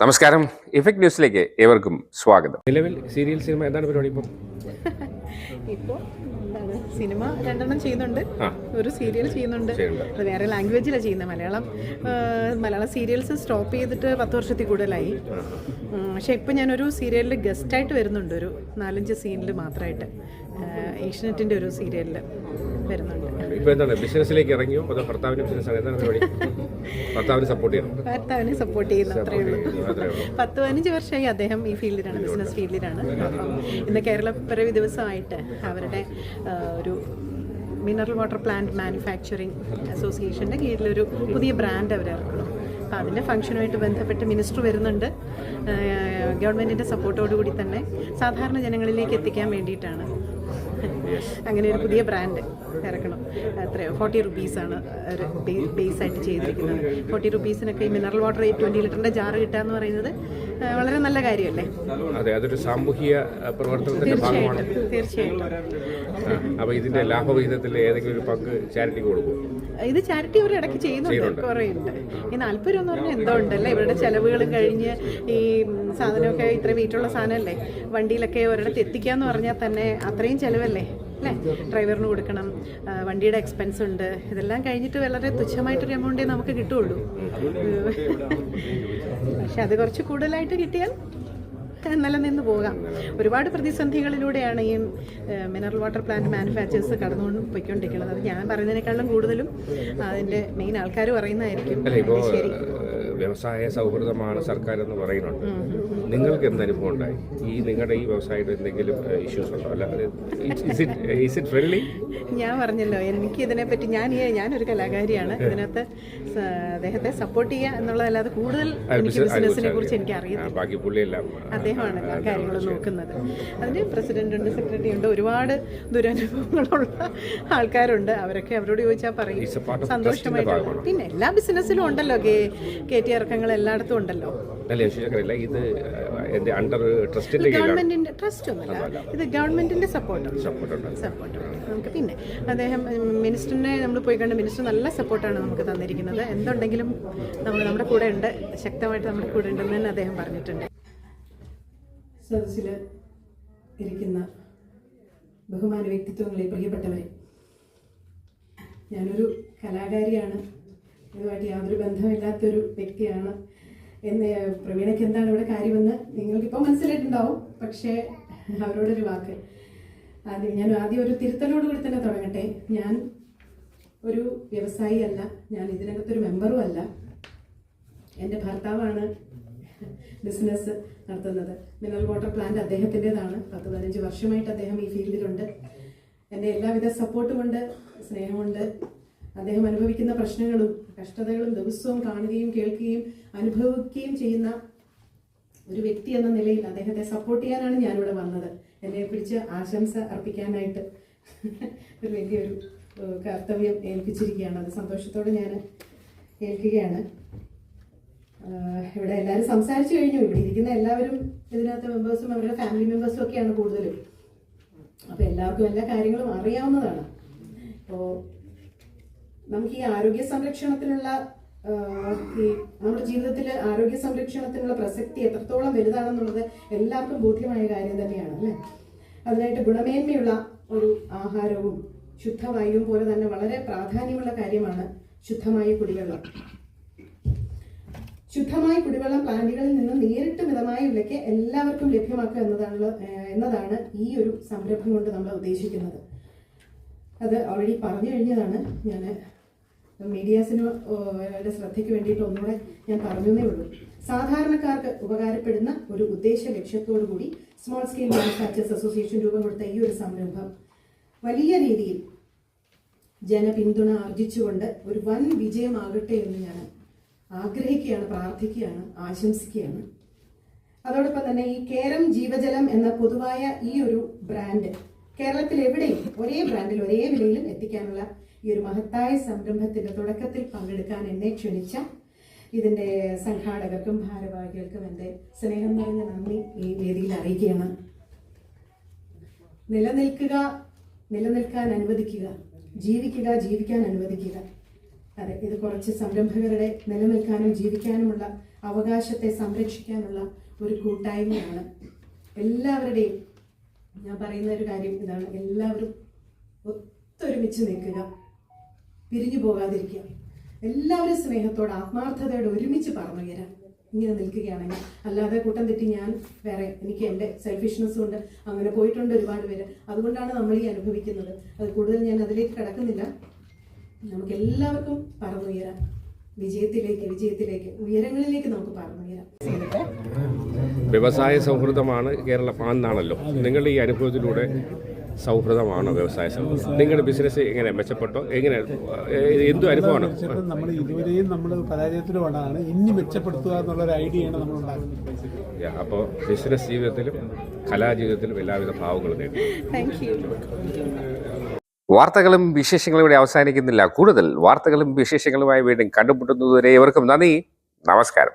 നമസ്കാരം. ഇഫക്ട് ന്യൂസിലേക്ക് ഏവർക്കും സ്വാഗതം. നിലവിൽ സീരിയൽ സിനിമ എന്താണ് പരിപാടി ഇപ്പം? ഇപ്പോൾ സിനിമ രണ്ടെണ്ണം ചെയ്യുന്നുണ്ട്. ഒരു സീരിയൽ ചെയ്യുന്നുണ്ട്. അത് വേറെ ലാംഗ്വേജിലാണ് ചെയ്യുന്നത്. മലയാളം മലയാള സീരിയൽസ് സ്റ്റോപ്പ് ചെയ്തിട്ട് പത്ത് വർഷത്തിൽ കൂടുതലായി. പക്ഷെ പക്ഷേ ഇപ്പം ഞാനൊരു സീരിയലിൽ ഗസ്റ്റായിട്ട് വരുന്നുണ്ട്. ഒരു നാലഞ്ച് സീനിൽ മാത്രമായിട്ട് ഏഷ്യനെറ്റിന്റെ ഒരു സീരിയലിൽ വരുന്നുണ്ട്. ഇപ്പൊ എന്താണ്? ബിസിനസ്സിലേക്ക് ഇറങ്ങിയോ? അതോ ഭർത്താവിന്റെ ബിസിനസ് എന്താണ് പരിപാടി? ഭർത്താവിനെ സപ്പോർട്ട് ചെയ്യണം? ഭർത്താവിനെ സപ്പോർട്ട് ചെയ്യുന്ന. ഉള്ളൂ. പത്ത് പതിനഞ്ച് വർഷമായി അദ്ദേഹം ഈ ഫീൽഡിലാണ് ബിസിനസ് ഫീൽഡിലാണ്. അപ്പം ഇന്ന് പിറവി ദിവസമായിട്ട് അവരുടെ ഒരു മിനറൽ വാട്ടർ പ്ലാന്റ് മാനുഫാക്ചറിങ് അസോസിയേഷന്റെ കീഴിലൊരു പുതിയ ബ്രാൻഡ് അവർ ഇറക്കണം. അപ്പോൾ അതിന്റെ ഫംഗ്ഷനുമായിട്ട് ബന്ധപ്പെട്ട് മിനിസ്റ്റർ വരുന്നുണ്ട്. ഗവൺമെന്റിന്റെ സപ്പോർട്ടോടുകൂടി തന്നെ സാധാരണ ജനങ്ങളിലേക്ക് എത്തിക്കാൻ വേണ്ടിയിട്ടാണ് അങ്ങനെ ഒരു പുതിയ ബ്രാൻഡ് ഇറക്കണം. എത്രയോ ഫോർട്ടി റുപ്പീസാണ് ഒരു ബേസ് ആയിട്ട് ചെയ്തിരിക്കുന്നത്. ഫോർട്ടി റുപ്പീസിനൊക്കെ ഈ മിനറൽ വാട്ടർ ട്വന്റി ലിറ്ററിന്റെ ജാറ് കിട്ടുക എന്ന് പറയുന്നത് വളരെ നല്ല കാര്യമല്ലേ? അതെ അതൊരു സാമൂഹിക പ്രവർത്തനത്തിന്റെ ഭാഗമാണ്. തീർച്ചയായിട്ടും. തീർച്ചയായിട്ടും അപ്പൊ ഇതിന്റെ ലാഭവിഹിതത്തിൽ ഏതെങ്കിലും ഒരു പങ്ക് ചാരിറ്റിക്ക് കൊടുക്കും. ഇത് ചാരിറ്റി ഇവർ ഇടയ്ക്ക് ചെയ്യുന്നുണ്ട് കുറേയുണ്ട്. ഈ നാല്പത് രൂപ എന്ന് പറഞ്ഞാൽ എന്തോ ഉണ്ടല്ലേ? ഇവരുടെ ചെലവുകളും കഴിഞ്ഞ് ഈ സാധനമൊക്കെ ഇത്ര വീട്ടിലുള്ള സാധനമല്ലേ? വണ്ടിയിലൊക്കെ ഒരിടത്ത് എത്തിക്കുക എന്ന് പറഞ്ഞാൽ തന്നെ അത്രയും ചെലവല്ലേ? അല്ലേ? ഡ്രൈവറിന് കൊടുക്കണം. വണ്ടിയുടെ എക്സ്പെൻസ് ഉണ്ട്. ഇതെല്ലാം കഴിഞ്ഞിട്ട് വളരെ തുച്ഛമായിട്ടൊരു എമൗണ്ടേ നമുക്ക് കിട്ടുള്ളൂ പക്ഷെ അത് കുറച്ച് കൂടുതലായിട്ട് കിട്ടിയാൽ നിലനിന്ന് പോകാം. ഒരുപാട് പ്രതിസന്ധികളിലൂടെയാണ് ഈ മിനറൽ വാട്ടർ പ്ലാന്റ് മാനുഫാക്ചേഴ്സ് കടന്നുകൊണ്ട് പോയിക്കൊണ്ടിരിക്കുന്നത്. അത് ഞാൻ പറയുന്നതിനേക്കാളും കൂടുതലും അതിന്റെ മെയിൻ ആൾക്കാർ പറയുന്നതായിരിക്കും. ശരി. വ്യവസായ സൗഹൃദമാണ് സർക്കാർ എന്ന് പറയുന്നുണ്ട്. നിങ്ങൾക്ക് എന്ത് അനുഭവം ഉണ്ടായി? ഈ നിങ്ങളുടെ ഈ വ്യവസായത്തിൽ എന്തെങ്കിലും ഇഷ്യൂസ് ഉണ്ടോ? അല്ല ഇസ് ഇറ്റ് ഫ്രണ്ട്ലി ഞാൻ പറഞ്ഞല്ലോ എനിക്ക് ഇതിനെപ്പറ്റി ഞാൻ ഞാനൊരു കലാകാരിയാണ്. ഇതിനകത്ത് അദ്ദേഹത്തെ സപ്പോർട്ട് ചെയ്യുക എന്നുള്ളതല്ലാതെ കൂടുതൽ ബിസിനസിനെ കുറിച്ച് എനിക്ക് പുള്ളിയെല്ലാം അദ്ദേഹമാണ് കാര്യങ്ങൾ നോക്കുന്നത്. അതിന് പ്രസിഡന്റ് ഉണ്ട് സെക്രട്ടറി ഉണ്ട് ഒരുപാട് ദുരനുഭവങ്ങളുള്ള ആൾക്കാരുണ്ട്. അവരൊക്കെ അവരോട് ചോദിച്ചാൽ പറയും. സന്തോഷമായിട്ട് പിന്നെ എല്ലാ ബിസിനസ്സിലും ഉണ്ടല്ലോ. കേ കയറ്റി ഇറക്കങ്ങൾ എല്ലായിടത്തും ഉണ്ടല്ലോ. അല്ല ശരിയല്ല ഇത് എന്റെ അണ്ടർ ട്രസ്റ്റിന്റെ ഗവൺമെന്റിന്റെ ട്രസ്റ്റ് ഒന്നുമല്ല. ഇത് ഗവൺമെന്റിന്റെ സപ്പോർട്ടാണ് സപ്പോർട്ടുണ്ട് സപ്പോർട്ട് നമുക്ക് പിന്നെ അദ്ദേഹം മിനിസ്റ്ററിനെ നമ്മൾ പോയി കണ്ട് മിനിസ്റ്റർ നല്ല സപ്പോർട്ടാണ് നമുക്ക് തന്നിരിക്കുന്നത്. എന്തുണ്ടെങ്കിലും നമ്മൾ നമ്മുടെ കൂടെ ഉണ്ട്. ശക്തമായിട്ട് നമ്മുടെ കൂടെ ഉണ്ടെന്ന് തന്നെ അദ്ദേഹം പറഞ്ഞിട്ടുണ്ട്. സദസ്സിൽ ഇരിക്കുന്ന ബഹുമാന വ്യക്തിത്വങ്ങളെ പ്രിയപ്പെട്ടവരെ ഞാനൊരു കലാകാരിയാണ്. ഇതുമായിട്ട് യാതൊരു ബന്ധമില്ലാത്തൊരു വ്യക്തിയാണ്. എന്ന് പ്രവീണയ്ക്ക് എന്താണ് ഇവിടെ കാര്യമെന്ന് നിങ്ങൾക്കിപ്പോൾ മനസ്സിലായിട്ടുണ്ടാവും. പക്ഷേ അവരോടൊരു വാക്ക്. ആദ്യം ഞാൻ ആദ്യം ഒരു തിരുത്തലോട് കൂടി തന്നെ തുടങ്ങട്ടെ. ഞാൻ ഒരു വ്യവസായി അല്ല. ഞാൻ ഇതിനകത്തൊരു മെമ്പറും അല്ല. എന്റെ ഭർത്താവാണ് ബിസിനസ് നടത്തുന്നത്. മിനറൽ വാട്ടർ പ്ലാന്റ് അദ്ദേഹത്തിന്റെതാണ്. പത്ത് പതിനഞ്ച് വർഷമായിട്ട് അദ്ദേഹം ഈ ഫീൽഡിലുണ്ട്. എന്റെ എല്ലാവിധ സപ്പോർട്ടും ഉണ്ട് സ്നേഹമുണ്ട്. അദ്ദേഹം അനുഭവിക്കുന്ന പ്രശ്നങ്ങളും കഷ്ടതകളും ദിവസവും കാണുകയും കേൾക്കുകയും അനുഭവിക്കുകയും ചെയ്യുന്ന ഒരു വ്യക്തി എന്ന നിലയിൽ അദ്ദേഹത്തെ സപ്പോർട്ട് ചെയ്യാനാണ് ഞാനിവിടെ വന്നത്. എന്നെ പിടിച്ച് ആശംസ അർപ്പിക്കാനായിട്ട് ഒരു വലിയൊരു കർത്തവ്യം ഏൽപ്പിച്ചിരിക്കുകയാണ്. അത് സന്തോഷത്തോടെ ഞാൻ കേൾക്കുകയാണ് ഇവിടെ എല്ലാവരും സംസാരിച്ചു കഴിഞ്ഞു. ഇവിടെ ഇരിക്കുന്ന എല്ലാവരും ഇതിനകത്ത് മെമ്പേഴ്സും അവരുടെ ഫാമിലി മെമ്പേഴ്സും ഒക്കെയാണ് കൂടുതലും. അപ്പോൾ എല്ലാവർക്കും എല്ലാ കാര്യങ്ങളും അറിയാവുന്നതാണ്. അപ്പോൾ നമുക്ക് ഈ ആരോഗ്യ സംരക്ഷണത്തിനുള്ള നമ്മുടെ ജീവിതത്തിൽ ആരോഗ്യ സംരക്ഷണത്തിനുള്ള പ്രസക്തി എത്രത്തോളം വലുതാണെന്നുള്ളത് എല്ലാവർക്കും ബോധ്യമായ കാര്യം തന്നെയാണ് അല്ലേ? അതിനായിട്ട് ഗുണമേന്മയുള്ള ഒരു ആഹാരവും ശുദ്ധവായുവും പോലെ തന്നെ വളരെ പ്രാധാന്യമുള്ള കാര്യമാണ് ശുദ്ധമായ കുടിവെള്ളം. ശുദ്ധമായ കുടിവെള്ളം പ്ലാന്റുകളിൽ നിന്ന് നേരിട്ട് മിതമായ വിലയ്ക്ക് എല്ലാവർക്കും ലഭ്യമാക്കുക എന്നതാണ് എന്നതാണ് ഈ ഒരു സംരംഭം കൊണ്ട് നമ്മൾ ഉദ്ദേശിക്കുന്നത്. അത് ഓൾറെഡി പറഞ്ഞു കഴിഞ്ഞതാണ്. ഞാൻ മീഡിയാസിന് അവരുടെ ശ്രദ്ധയ്ക്ക് വേണ്ടിയിട്ട് ഒന്നുകൂടെ ഞാൻ പറഞ്ഞതേ ഉള്ളൂ. സാധാരണക്കാർക്ക് ഉപകാരപ്പെടുന്ന ഒരു ഉദ്ദേശ ലക്ഷ്യത്തോടു കൂടി സ്മോൾ സ്കെയിൽ മാനുഫാക്ചേഴ്സ് അസോസിയേഷൻ രൂപം കൊടുത്ത ഈ ഒരു സംരംഭം വലിയ രീതിയിൽ ജനപിന്തുണ ആർജിച്ചുകൊണ്ട് ഒരു വൻ വിജയമാകട്ടെ എന്ന് ഞാൻ ആഗ്രഹിക്കുകയാണ് പ്രാർത്ഥിക്കുകയാണ് ആശംസിക്കുകയാണ്. അതോടൊപ്പം തന്നെ ഈ കേരം ജീവജലം എന്ന പൊതുവായ ഈ ഒരു ബ്രാൻഡ് കേരളത്തിൽ എവിടെയും ഒരേ ബ്രാൻഡിൽ ഒരേ വിലയിലും എത്തിക്കാനുള്ള ഈ ഒരു മഹത്തായ സംരംഭത്തിന്റെ തുടക്കത്തിൽ പങ്കെടുക്കാൻ എന്നെ ക്ഷണിച്ച ഇതിന്റെ സംഘാടകർക്കും ഭാരവാഹികൾക്കും എന്റെ സ്നേഹം നിറഞ്ഞ നന്ദി ഈ വേദിയിൽ അറിയിക്കുകയാണ്. നിലനിൽക്കുക നിലനിൽക്കാൻ അനുവദിക്കുക ജീവിക്കുക ജീവിക്കാൻ അനുവദിക്കുക. അതെ ഇത് കുറച്ച് സംരംഭകരുടെ നിലനിൽക്കാനും ജീവിക്കാനുമുള്ള അവകാശത്തെ സംരക്ഷിക്കാനുള്ള ഒരു കൂട്ടായ്മയാണ്. എല്ലാവരുടെയും ഞാൻ പറയുന്ന ഒരു കാര്യം ഇതാണ്. എല്ലാവരും ഒത്തൊരുമിച്ച് നിൽക്കുക. പിരിഞ്ഞു പോകാതിരിക്കുക. എല്ലാവരും സ്നേഹത്തോട് ആത്മാർത്ഥതയോടെ ഒരുമിച്ച് പറഞ്ഞു പറഞ്ഞുയരാം ഇങ്ങനെ നിൽക്കുകയാണെങ്കിൽ അല്ലാതെ കൂട്ടം തെറ്റി ഞാൻ വേറെ എനിക്ക് എന്റെ സെൽഫിഷ്നെസ് കൊണ്ട് അങ്ങനെ പോയിട്ടുണ്ട് ഒരുപാട് പേര്. അതുകൊണ്ടാണ് നമ്മൾ ഈ അനുഭവിക്കുന്നത്. അത് കൂടുതൽ ഞാൻ അതിലേക്ക് കിടക്കുന്നില്ല. നമുക്ക് എല്ലാവർക്കും പറന്നുയരാം വിജയത്തിലേക്ക് വിജയത്തിലേക്ക് ഉയരങ്ങളിലേക്ക് നമുക്ക് പറന്നുയരാം വ്യവസായ സൗഹൃദമാണ് കേരള പാന്നാണല്ലോ നിങ്ങളുടെ ഈ അനുഭവത്തിലൂടെ സൗഹൃദമാണോ വ്യവസായ സൗഹൃദം? നിങ്ങളുടെ ബിസിനസ് എങ്ങനെ മെച്ചപ്പെട്ടോ? എങ്ങനെ എന്തു അനുഭവമാണ്? നമ്മൾ ഇതുവരെയും നമ്മൾ പരാജയത്തിലുമാണ് ഇനി മെച്ചപ്പെടുത്തുക എന്നുള്ള ഒരു ഐഡിയയാണ് നമ്മൾ ഉണ്ടാക്കുന്നത്. അപ്പോൾ ബിസിനസ് ജീവിതത്തിലും കലാജീവിതത്തിലും എല്ലാവിധ ഭാവങ്ങളും നേടി. വാർത്തകളും വിശേഷങ്ങളും ഇവിടെ അവസാനിക്കുന്നില്ല. കൂടുതൽ വാർത്തകളും വിശേഷങ്ങളുമായി വീണ്ടും കണ്ടുമുട്ടുന്നതുവരെ ഇവർക്കും നന്ദി. നമസ്കാരം.